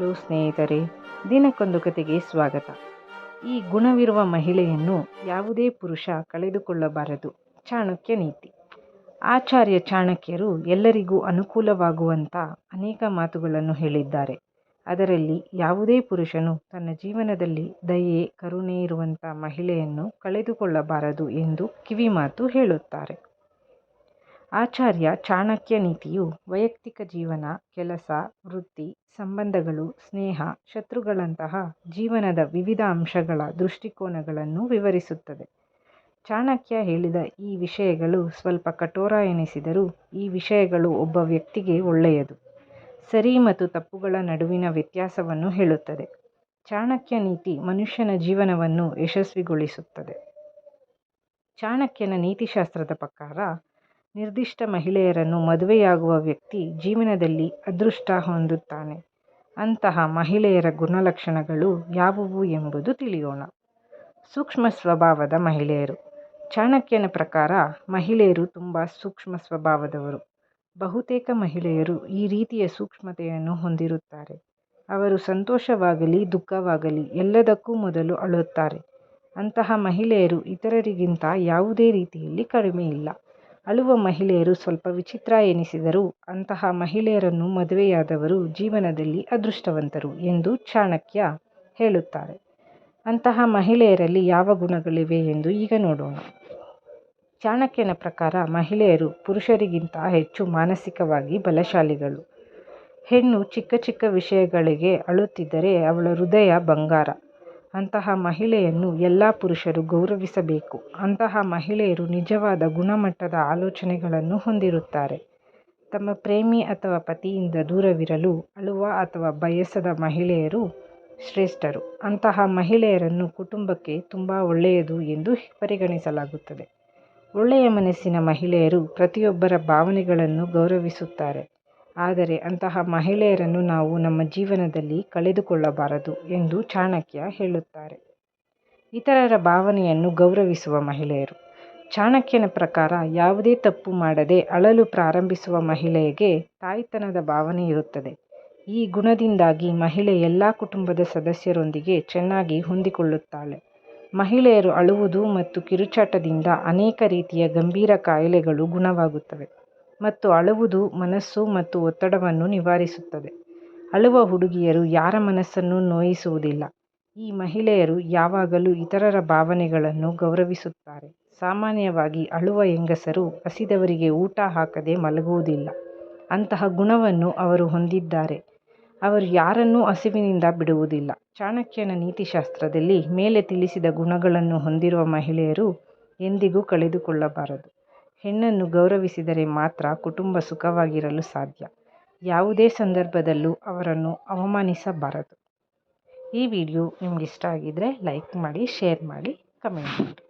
Hello ಸ್ನೇಹಿತರೆ, ದಿನಕ್ಕೊಂದು ಕತೆಗೆ ಸ್ವಾಗತ. ಈ ಗುಣವಿರುವ ಮಹಿಳೆಯನ್ನು ಯಾವುದೇ ಪುರುಷ ಕಳೆದುಕೊಳ್ಳಬಾರದು. ಚಾಣಕ್ಯ ನೀತಿ. ಆಚಾರ್ಯ ಚಾಣಕ್ಯರು ಎಲ್ಲರಿಗೂ ಅನುಕೂಲವಾಗುವಂಥ ಅನೇಕ ಮಾತುಗಳನ್ನು ಹೇಳಿದ್ದಾರೆ. ಅದರಲ್ಲಿ ಯಾವುದೇ ಪುರುಷನು ತನ್ನ ಜೀವನದಲ್ಲಿ ದಯೆ, ಕರುಣೆ ಇರುವಂಥ ಮಹಿಳೆಯನ್ನು ಕಳೆದುಕೊಳ್ಳಬಾರದು ಎಂದು ಕಿವಿಮಾತು ಹೇಳುತ್ತಾರೆ. ಆಚಾರ್ಯ ಚಾಣಕ್ಯ ನೀತಿಯು ವೈಯಕ್ತಿಕ ಜೀವನ, ಕೆಲಸ, ವೃತ್ತಿ, ಸಂಬಂಧಗಳು, ಸ್ನೇಹ, ಶತ್ರುಗಳಂತಹ ಜೀವನದ ವಿವಿಧ ಅಂಶಗಳ ದೃಷ್ಟಿಕೋನಗಳನ್ನು ವಿವರಿಸುತ್ತದೆ. ಚಾಣಕ್ಯ ಹೇಳಿದ ಈ ವಿಷಯಗಳು ಸ್ವಲ್ಪ ಕಠೋರ ಎನಿಸಿದರೂ ಈ ವಿಷಯಗಳು ಒಬ್ಬ ವ್ಯಕ್ತಿಗೆ ಒಳ್ಳೆಯದು. ಸರಿ ಮತ್ತು ತಪ್ಪುಗಳ ನಡುವಿನ ವ್ಯತ್ಯಾಸವನ್ನು ಹೇಳುತ್ತದೆ. ಚಾಣಕ್ಯ ನೀತಿ ಮನುಷ್ಯನ ಜೀವನವನ್ನು ಯಶಸ್ವಿಗೊಳಿಸುತ್ತದೆ. ಚಾಣಕ್ಯನ ನೀತಿಶಾಸ್ತ್ರದ ಪ್ರಕಾರ ನಿರ್ದಿಷ್ಟ ಮಹಿಳೆಯರನ್ನು ಮದುವೆಯಾಗುವ ವ್ಯಕ್ತಿ ಜೀವನದಲ್ಲಿ ಅದೃಷ್ಟ ಹೊಂದುತ್ತಾನೆ. ಅಂತಹ ಮಹಿಳೆಯರ ಗುಣಲಕ್ಷಣಗಳು ಯಾವುವು ಎಂಬುದು ತಿಳಿಯೋಣ. ಸೂಕ್ಷ್ಮ ಸ್ವಭಾವದ ಮಹಿಳೆಯರು. ಚಾಣಕ್ಯನ ಪ್ರಕಾರ ಮಹಿಳೆಯರು ತುಂಬ ಸೂಕ್ಷ್ಮ ಸ್ವಭಾವದವರು. ಬಹುತೇಕ ಮಹಿಳೆಯರು ಈ ರೀತಿಯ ಸೂಕ್ಷ್ಮತೆಯನ್ನು ಹೊಂದಿರುತ್ತಾರೆ. ಅವರು ಸಂತೋಷವಾಗಲಿ, ದುಃಖವಾಗಲಿ ಎಲ್ಲದಕ್ಕೂ ಮೊದಲು ಅಳುತ್ತಾರೆ. ಅಂತಹ ಮಹಿಳೆಯರು ಇತರರಿಗಿಂತ ಯಾವುದೇ ರೀತಿಯಲ್ಲಿ ಕಡಿಮೆ ಇಲ್ಲ. ಅಳುವ ಮಹಿಳೆಯರು ಸ್ವಲ್ಪ ವಿಚಿತ್ರ ಎನಿಸಿದರೂ. ಅಂತಹ ಮಹಿಳೆಯರನ್ನು ಮದುವೆಯಾದವರು ಜೀವನದಲ್ಲಿ ಅದೃಷ್ಟವಂತರು ಎಂದು ಚಾಣಕ್ಯ ಹೇಳುತ್ತಾರೆ. ಅಂತಹ ಮಹಿಳೆಯರಲ್ಲಿ ಯಾವ ಗುಣಗಳಿವೆ ಎಂದು ಈಗ ನೋಡೋಣ. ಚಾಣಕ್ಯನ ಪ್ರಕಾರ ಮಹಿಳೆಯರು ಪುರುಷರಿಗಿಂತ ಹೆಚ್ಚು ಮಾನಸಿಕವಾಗಿ ಬಲಶಾಲಿಗಳು. ಹೆಣ್ಣು ಚಿಕ್ಕ ಚಿಕ್ಕ ವಿಷಯಗಳಿಗೆ ಅಳುತ್ತಿದ್ದರೆ ಅವಳ ಹೃದಯ ಬಂಗಾರ. ಅಂತಹ ಮಹಿಳೆಯನ್ನು ಎಲ್ಲ ಪುರುಷರು ಗೌರವಿಸಬೇಕು. ಅಂತಹ ಮಹಿಳೆಯರು ನಿಜವಾದ ಗುಣಮಟ್ಟದ ಆಲೋಚನೆಗಳನ್ನು ಹೊಂದಿರುತ್ತಾರೆ. ತಮ್ಮ ಪ್ರೇಮಿ ಅಥವಾ ಪತಿಯಿಂದ ದೂರವಿರಲು, ಅಳುವ ಅಥವಾ ಬಯಸದ ಮಹಿಳೆಯರು ಶ್ರೇಷ್ಠರು. ಅಂತಹ ಮಹಿಳೆಯರನ್ನು ಕುಟುಂಬಕ್ಕೆ ತುಂಬ ಒಳ್ಳೆಯದು ಎಂದು ಪರಿಗಣಿಸಲಾಗುತ್ತದೆ. ಒಳ್ಳೆಯ ಮನಸ್ಸಿನ ಮಹಿಳೆಯರು ಪ್ರತಿಯೊಬ್ಬರ ಭಾವನೆಗಳನ್ನು ಗೌರವಿಸುತ್ತಾರೆ. ಆದರೆ ಅಂತಹ ಮಹಿಳೆಯರನ್ನು ನಾವು ನಮ್ಮ ಜೀವನದಲ್ಲಿ ಕಳೆದುಕೊಳ್ಳಬಾರದು ಎಂದು ಚಾಣಕ್ಯ ಹೇಳುತ್ತಾರೆ. ಇತರರ ಭಾವನೆಯನ್ನು ಗೌರವಿಸುವ ಮಹಿಳೆಯರು. ಚಾಣಕ್ಯನ ಪ್ರಕಾರ ಯಾವುದೇ ತಪ್ಪು ಮಾಡದೆ ಅಳಲು ಪ್ರಾರಂಭಿಸುವ ಮಹಿಳೆಗೆ ತಾಯ್ತನದ ಭಾವನೆ ಇರುತ್ತದೆ. ಈ ಗುಣದಿಂದಾಗಿ ಮಹಿಳೆ ಎಲ್ಲ ಕುಟುಂಬದ ಸದಸ್ಯರೊಂದಿಗೆ ಚೆನ್ನಾಗಿ ಹೊಂದಿಕೊಳ್ಳುತ್ತಾಳೆ. ಮಹಿಳೆಯರು ಅಳುವುದು ಮತ್ತು ಕಿರುಚಾಟದಿಂದ ಅನೇಕ ರೀತಿಯ ಗಂಭೀರ ಕಾಯಿಲೆಗಳು ಗುಣವಾಗುತ್ತವೆ. ಮತ್ತು ಅಳುವುದು ಮನಸ್ಸು ಮತ್ತು ಒತ್ತಡವನ್ನು ನಿವಾರಿಸುತ್ತದೆ. ಅಳುವ ಹುಡುಗಿಯರು ಯಾರ ಮನಸ್ಸನ್ನು ನೋಯಿಸುವುದಿಲ್ಲ. ಈ ಮಹಿಳೆಯರು ಯಾವಾಗಲೂ ಇತರರ ಭಾವನೆಗಳನ್ನು ಗೌರವಿಸುತ್ತಾರೆ. ಸಾಮಾನ್ಯವಾಗಿ ಅಳುವ ಹೆಂಗಸರು ಹಸಿದವರಿಗೆ ಊಟ ಹಾಕದೆ ಮಲಗುವುದಿಲ್ಲ. ಅಂತಹ ಗುಣವನ್ನು ಅವರು ಹೊಂದಿದ್ದಾರೆ. ಅವರು ಯಾರನ್ನೂ ಹಸಿವಿನಿಂದ ಬಿಡುವುದಿಲ್ಲ. ಚಾಣಕ್ಯನ ನೀತಿಶಾಸ್ತ್ರದಲ್ಲಿ ಮೇಲೆ ತಿಳಿಸಿದ ಗುಣಗಳನ್ನು ಹೊಂದಿರುವ ಮಹಿಳೆಯರು ಎಂದಿಗೂ ಕಳೆದುಕೊಳ್ಳಬಾರದು. ಹೆಣ್ಣನ್ನು ಗೌರವಿಸಿದರೆ ಮಾತ್ರ ಕುಟುಂಬ ಸುಖವಾಗಿರಲು ಸಾಧ್ಯ. ಯಾವುದೇ ಸಂದರ್ಭದಲ್ಲೂ ಅವರನ್ನು ಅವಮಾನಿಸಬಾರದು. ಈ ವಿಡಿಯೋ ನಿಮ್ಗೆ ಇಷ್ಟ ಆಗಿದ್ದರೆ ಲೈಕ್ ಮಾಡಿ, ಶೇರ್ ಮಾಡಿ, ಕಮೆಂಟ್ ಮಾಡಿ.